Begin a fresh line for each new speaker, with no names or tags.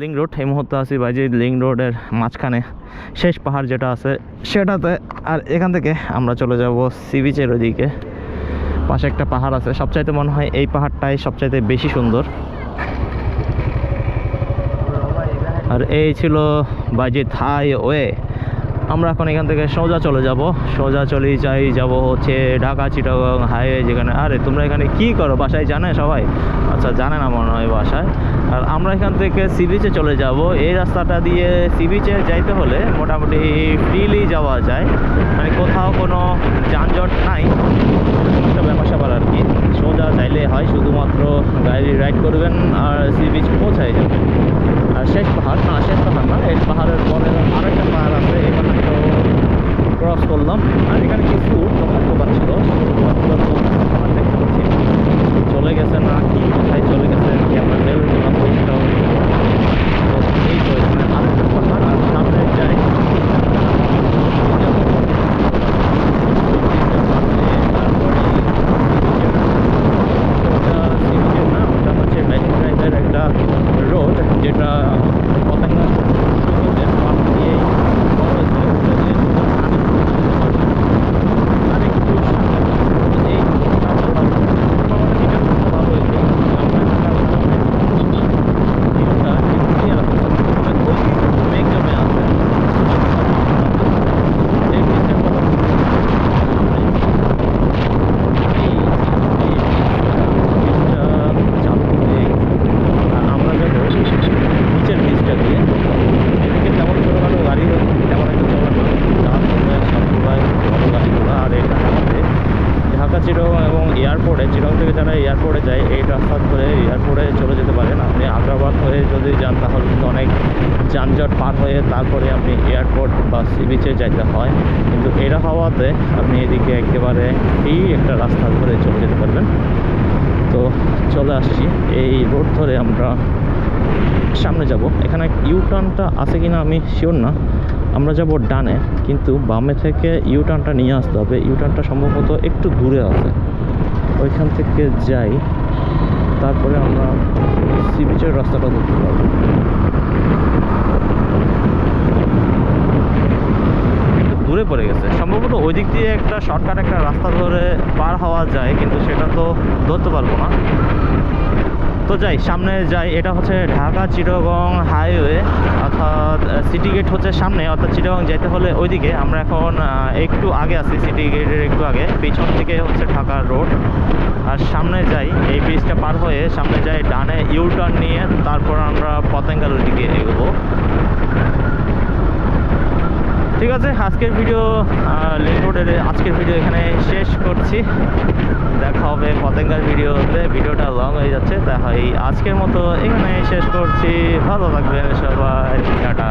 Link road, এই মুহূর্তে আছি ভাই যে লিং রোডের মাঝখানে। শেষ পাহাড় যেটা আছে সেটাতে। আর এখান থেকে আমরা চলে যাব সি বিচের ওদিকে পাশে একটা পাহাড় আছে। সবচাইতে মনে হয় এই পাহাড়টাই সবচাইতে বেশি সুন্দর। আর এই ছিল বাজি থাই ওয়ে। আমরা এখন এখান থেকে সোজা চলে যাব। সোজা চলে যাই, যাব হচ্ছে ঢাকা, চিটাগং হাইওয়ে যেখানে। আরে, তোমরা এখানে কি করো? বাসায় জানে সবাই? আচ্ছা জানে না মনে হয় বাসায়। আর আমরা এখান থেকে সি বিচে চলে যাব। এই রাস্তাটা দিয়ে সি বিচে যাইতে হলে মোটামুটি ফ্রিলি যাওয়া যায়। মানে কোথাও কোনো যানজট নাই। একটা ব্যাপার স্যাপার আর কি। সোজা চাইলে হয়, শুধুমাত্র গাড়ি রাইড করবেন আর সি বিচ পৌঁছাই যাবেন। আর শেষ পাহাড়, না, শেষ পাহাড় না, এই পাহাড়ের পরে আরেকটা পাহাড় আছে ক্রস করলাম। আর এখানে কিছু দোকান দোকান ছিল আমার চলে গেছে না কি, কোথায় চলে গেছে ক্যামেরা নেল সেটাও তো এই তো এখানে আরেকটা পাহাড় আর সামনে যাই। একটা রোড যেটা পতেঙ্গা সুন্দরবনের পাশ দিয়েই বড় হয়েছে, ওটা দিয়ে আরেকটু সামনে এই রাস্তাটা মোটামুটি যেটা খুব ভালো হয়েছে আমরা ঢাকা ভিউটা একটু clear আছে। মানে ওই মেঘ জমে আছে এই bridge-টার কথা আমরা যাব নিচের ব্রিজটা দিয়ে এদিকে তেমন ছোটোখাটো গাড়ি তেমন একটা চলে না যার জন্য সবাই বড় গাড়িগুলো আর এখানে আমাদের ঢাকা চিরং এবং এয়ারপোর্টে চিরং থেকে যারা এয়ারপোর্টে যায়, এই রাস্তা ধরে এয়ারপোর্টে চলে যেতে পারেন। আপনি আগ্রাবাদ হয়ে যদি যান, তাহলে কিন্তু অনেক যানজট পার হয়ে তারপরে আপনি এয়ারপোর্ট বা সি বিচে যাইতে হয়। কিন্তু এরা হওয়াতে আপনি এদিকে একেবারে এই একটা রাস্তা ধরে চলে যেতে পারবেন। চলে আসছি। এই রোড ধরে আমরা সামনে যাব। এখানে ইউ টার্নটা আছে কিনা আমি শিওর না। আমরা যাব ডানে, কিন্তু বামে থেকে ইউ টার্নটা নিয়ে আসতে হবে। ইউ টার্নটা সম্ভবত একটু দূরে আছে। ওইখান থেকে যাই। তারপরে আমরা সি বিচের রাস্তাটা ধরতে পারব। দূরে পড়ে গেছে। সম্ভবত ওই দিক দিয়ে একটা শর্টকাট একটা রাস্তা ধরে পার হওয়া যায়, কিন্তু সেটা তো ধরতে পারব না। তো যাই, সামনে যাই, এটা হচ্ছে ঢাকা চিটাগং হাইওয়ে, অর্থাৎ সিটি গেট হচ্ছে সামনে, অর্থাৎ চিটাগং যেতে হলে ওইদিকে। আমরা এখন একটু আগে আছি সিটি গেটের একটু আগে, পিছন থেকে হচ্ছে ঢাকা রোড আর সামনে যাই, এই ব্রিজটা পার হয়ে সামনে যাই, ডানে ইউটার্ন নিয়ে, তারপর আমরা পতেঙ্গালের দিকে এগোবো। ঠিক আছে, আজকের ভিডিও লিঙ্ক রোডের আজকের ভিডিও এখানে শেষ করছি। দেখা হবে পতেঙ্গার ভিডিওতে ভিডিওটা লং হয়ে যাচ্ছে তাই আজকের মতো এখানে শেষ করছি। ভালো লাগবে সবাই, টাটা।